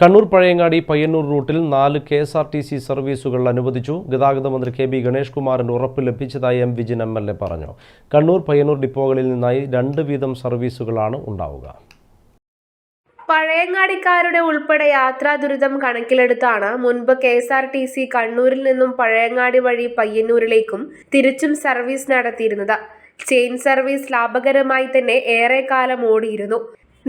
കണ്ണൂർ പഴയങ്ങാടി പയ്യന്നൂർ റൂട്ടിൽ നാല് K S R T C സർവീസുകൾ അനുവദിച്ചു. ഗതാഗത മന്ത്രി കെ ബി ഗണേഷ് കുമാറിന്റെ ഉറപ്പ് ലഭിച്ചതായി M Vijin M L A പറഞ്ഞു. കണ്ണൂർ പയ്യന്നൂർ ഡിപ്പോകളിൽ നിന്നായി രണ്ട് വീതം സർവീസുകളാണ് ഉണ്ടാവുക. പഴയങ്ങാടിക്കാരുടെ ഉൾപ്പെടെ യാത്രാ ദുരിതം കണക്കിലെടുത്താണ് മുൻപ് K S R T C കണ്ണൂരിൽ നിന്നും പഴയങ്ങാടി വഴി പയ്യന്നൂരിലേക്കും തിരിച്ചും സർവീസ് നടത്തിയിരുന്നത്. ചെയിൻ സർവീസ് ലാഭകരമായി തന്നെ ഏറെക്കാലം ഓടിയിരുന്നു.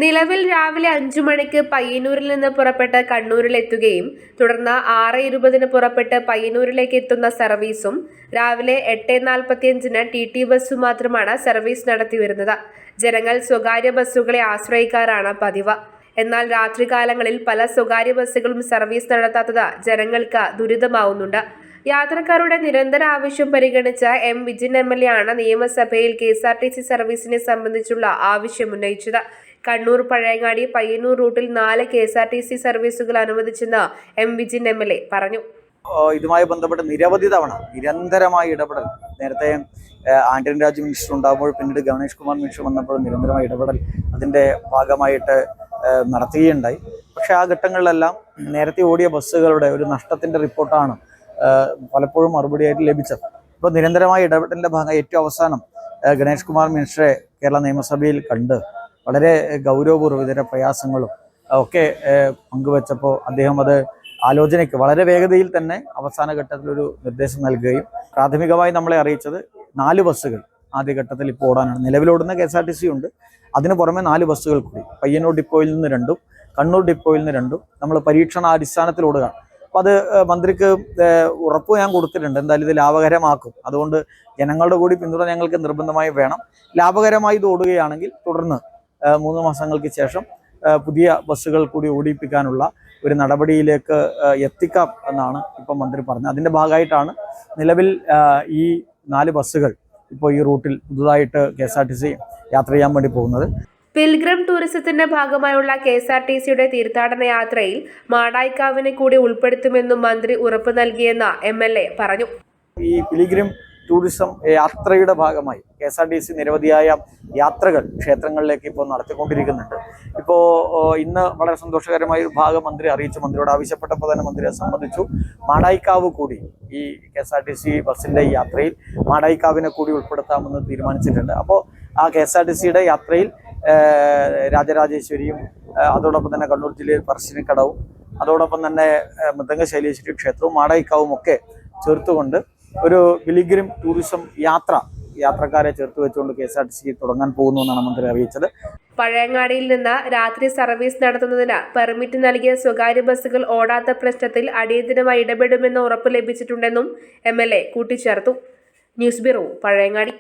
നിലവിൽ രാവിലെ അഞ്ചു മണിക്ക് പയ്യന്നൂരിൽ നിന്ന് പുറപ്പെട്ട് കണ്ണൂരിൽ എത്തുകയും തുടർന്ന് ആറ് ഇരുപതിന് പുറപ്പെട്ട് പയ്യന്നൂരിലേക്ക് എത്തുന്ന സർവീസും രാവിലെ എട്ട് നാൽപ്പത്തിയഞ്ചിന് ടി ടി ബസ് മാത്രമാണ് സർവീസ് നടത്തിവരുന്നത് ജനങ്ങൾ സ്വകാര്യ ബസ്സുകളെ ആശ്രയിക്കാറാണ് പതിവ്. എന്നാൽ രാത്രികാലങ്ങളിൽ പല സ്വകാര്യ ബസ്സുകളും സർവീസ് നടത്താത്തത് ജനങ്ങൾക്ക് ദുരിതമാവുന്നുണ്ട്. യാത്രക്കാരുടെ നിരന്തര ആവശ്യം പരിഗണിച്ച M Vijin M L A ആണ് നിയമസഭയിൽ K S R T C സർവീസിനെ സംബന്ധിച്ചുള്ള ആവശ്യം ഉന്നയിച്ചത്. കണ്ണൂർ പഴയങ്ങാടി പയ്യന്നൂർ റൂട്ടിൽ നാല് K S R T C സർവീസുകൾ അനുവദിച്ചെന്ന് M Vijin M L A പറഞ്ഞു. ഇതുമായി ബന്ധപ്പെട്ട് നിരവധി തവണ നിരന്തരമായി ഇടപെടൽ. നേരത്തെ ആന്റണി രാജ് മിനിസ്റ്റർ ഉണ്ടാകുമ്പോൾ പിന്നീട് ഗണേഷ് കുമാർ മിനിസ്റ്റർ വന്നപ്പോൾ നിരന്തരമായ ഇടപെടൽ അതിന്റെ ഭാഗമായിട്ട് നടത്തുകയുണ്ടായി. പക്ഷെ ആ ഘട്ടങ്ങളിലെല്ലാം നേരത്തെ ഓടിയ ബസ്സുകളുടെ ഒരു നഷ്ടത്തിന്റെ റിപ്പോർട്ടാണ് പലപ്പോഴും മറുപടിയായിട്ട് ലഭിച്ചത്. ഇപ്പോൾ നിരന്തരമായ ഇടപെടലിന്റെ ഭാഗമായി ഏറ്റവും അവസാനം ഗണേഷ് കുമാർ മിനിസ്റ്ററെ കേരള നിയമസഭയിൽ കണ്ട് വളരെ ഗൗരവപൂർവം ഇതിന്റെ പ്രയാസങ്ങളും ഒക്കെ പങ്കുവെച്ചപ്പോൾ അദ്ദേഹം അത് ആലോചനയ്ക്ക് വളരെ വേഗതയിൽ തന്നെ അവസാന ഘട്ടത്തിലൊരു നിർദ്ദേശം നൽകുകയും പ്രാഥമികമായി നമ്മളെ അറിയിച്ചത് നാല് ബസ്സുകൾ ആദ്യഘട്ടത്തിൽ ഇപ്പോൾ ഓടാനാണ്. നിലവിലോടുന്ന K S R T C ഉണ്ട്. അതിന് പുറമെ നാല് ബസ്സുകൾ കൂടി. പയ്യന്നൂർ ഡിപ്പോയിൽ നിന്ന് രണ്ടും കണ്ണൂർ ഡിപ്പോയിൽ നിന്ന് രണ്ടും നമ്മൾ പരീക്ഷണാടിസ്ഥാനത്തിൽ ഓടുകയാണ്. അപ്പോൾ അത് മന്ത്രിക്ക് ഉറപ്പ് ഞാൻ കൊടുത്തിട്ടുണ്ട്. എന്തായാലും ഇത് ലാഭകരമാക്കും. അതുകൊണ്ട് ജനങ്ങളുടെ കൂടി പിന്തുണ ഞങ്ങൾക്ക് നിർബന്ധമായി വേണം. ലാഭകരമായി ഇത് ഓടുകയാണെങ്കിൽ തുടർന്ന് മൂന്ന് മാസങ്ങൾക്ക് ശേഷം പുതിയ ബസ്സുകൾ കൂടി ഓടിപ്പിക്കാനുള്ള ഒരു നടപടിയിലേക്ക് എത്തിക്കാം എന്നാണ് ഇപ്പം മന്ത്രി പറഞ്ഞത്. അതിന്റെ ഭാഗമായിട്ടാണ് നിലവിൽ ഈ നാല് ബസ്സുകൾ ഇപ്പോൾ ഈ റൂട്ടിൽ പുതുതായിട്ട് കെ യാത്ര ചെയ്യാൻ വേണ്ടി പോകുന്നത്. പിൽഗ്രം ടൂറിസത്തിന്റെ ഭാഗമായുള്ള കെ എസ് ആർ ടി സിയുടെ തീർത്ഥാടന യാത്രയിൽ മാടായിക്കാവിനെ കൂടി ഉൾപ്പെടുത്തുമെന്നും മന്ത്രി ഉറപ്പ് നൽകിയെന്ന എം എൽ എ പറഞ്ഞു. ഈ പിലിഗ്രം ടൂറിസം യാത്രയുടെ ഭാഗമായി K S R T C നിരവധിയായ യാത്രകൾ ക്ഷേത്രങ്ങളിലേക്ക് ഇപ്പോൾ നടത്തിക്കൊണ്ടിരിക്കുന്നുണ്ട്. ഇപ്പോൾ ഇന്ന് വളരെ സന്തോഷകരമായ ഒരു ഭാഗം മന്ത്രി അറിയിച്ചു. മന്ത്രിയോട് ആവശ്യപ്പെട്ടപ്പോൾ തന്നെ മന്ത്രിയെ സംബന്ധിച്ചു മാടായിക്കാവ് കൂടി ഈ K S R T C ബസ്സിന്റെ യാത്രയിൽ മാടായിക്കാവിനെ കൂടി ഉൾപ്പെടുത്താമെന്ന് തീരുമാനിച്ചിട്ടുണ്ട്. അപ്പോൾ ആ കെ എസ് ആർ ടി സിയുടെ യാത്രയിൽ രാജരാജേശ്വരിയും അതോടൊപ്പം തന്നെ കണ്ണൂർ ജില്ലയിൽ പറശ്ശിനിക്കടവും അതോടൊപ്പം തന്നെ മൃദംഗശൈലേശ്വരി ക്ഷേത്രവും മാടായിക്കാവും ഒക്കെ ചേർത്തുകൊണ്ട് ഒരു വിലിഗ്രിം ടൂറിസം യാത്ര യാത്രക്കാരെ ചേർത്ത് വെച്ചുകൊണ്ട് K S R T C തുടങ്ങാൻ പോകുന്നു എന്നാണ് മന്ത്രി അറിയിച്ചത്. പഴയങ്ങാടിയിൽ നിന്ന് രാത്രി സർവീസ് നടത്തുന്നതിന് പെർമിറ്റ് നൽകിയ സ്വകാര്യ ബസ്സുകൾ ഓടാത്ത പ്രശ്നത്തിൽ അടിയന്തരമായി ഇടപെടുമെന്ന് ഉറപ്പ് ലഭിച്ചിട്ടുണ്ടെന്നും എം എൽ എ കൂട്ടിച്ചേർത്തു. News bureau Pazhayangadi.